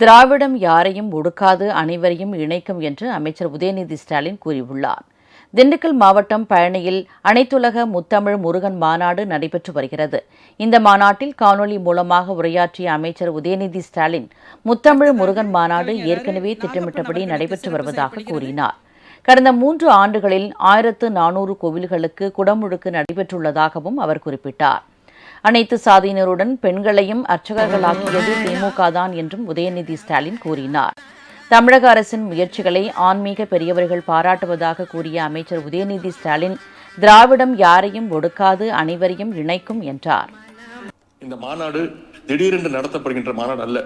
திராவிடம் யாரையும் ஒடுக்காது அனைவரையும் இணைக்கும் என்று அமைச்சர் உதயநிதி ஸ்டாலின் கூறியுள்ளார். திண்டுக்கல் மாவட்டம் பழனியில் அனைத்துலக முத்தமிழ் முருகன் மாநாடு நடைபெற்று வருகிறது. இந்த மாநாட்டில் காணொலி மூலமாக உரையாற்றிய அமைச்சர் உதயநிதி ஸ்டாலின் முத்தமிழ் முருகன் மாநாடு ஏற்கனவே திட்டமிட்டபடி நடைபெற்று வருவதாக கூறினார். கடந்த மூன்று ஆண்டுகளில் ஆயிரத்து நானூறு கோவில்களுக்கு குடமுழுக்கு நடைபெற்றுள்ளதாகவும் அவர் குறிப்பிட்டார். அனைத்து சாதியினருடன் பெண்களையும் அர்ச்சகர்களாக்கியது திமுக தான் என்றும் உதயநிதி ஸ்டாலின் கூறினார். தமிழக அரசின் முயற்சிகளை ஆன்மீக பெரியவர்கள் பாராட்டுவதாக கூறிய அமைச்சர் உதயநிதி ஸ்டாலின் திராவிடம் யாரையும் ஒடுக்காது அனைவரையும் இணைக்கும் என்றார். இந்த மாநாடு திடீரென்று நடத்தப்படுகின்ற மாநாடு அல்ல.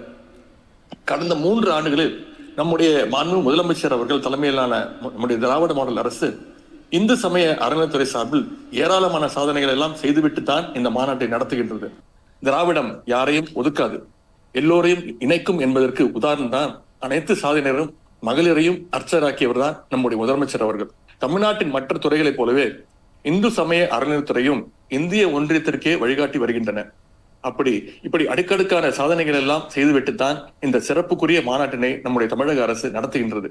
கடந்த மூன்று ஆண்டுகளில் நம்முடைய மாண்பு முதலமைச்சர் அவர்கள் தலைமையிலான நம்முடைய திராவிட மாடல் அரசு இந்து சமய அறநிலைத்துறை சார்பில் ஏராளமான சாதனைகள் எல்லாம் செய்துவிட்டு தான் இந்த மாநாட்டை நடத்துகின்றது. திராவிடம் யாரையும் ஒதுக்காது. எல்லோரையும் இணைக்கும் என்பதற்கு உதாரணம் தான் அனைத்து சாதனையரும் மகளிரையும் அர்ச்சராக்கியவர் தான் நம்முடைய முதலமைச்சர் அவர்கள். தமிழ்நாட்டின் மற்ற துறைகளைப் போலவே இந்து சமய அறநிலைத்துறையும் இந்திய ஒன்றியத்திற்கே வழிகாட்டி வருகின்றன. அப்படி இப்படி அடுக்கடுக்கான சாதனைகள் எல்லாம் செய்துவிட்டு தான் இந்த சிறப்புக்குரிய மாநாட்டினை நம்முடைய தமிழக அரசு நடத்துகின்றது.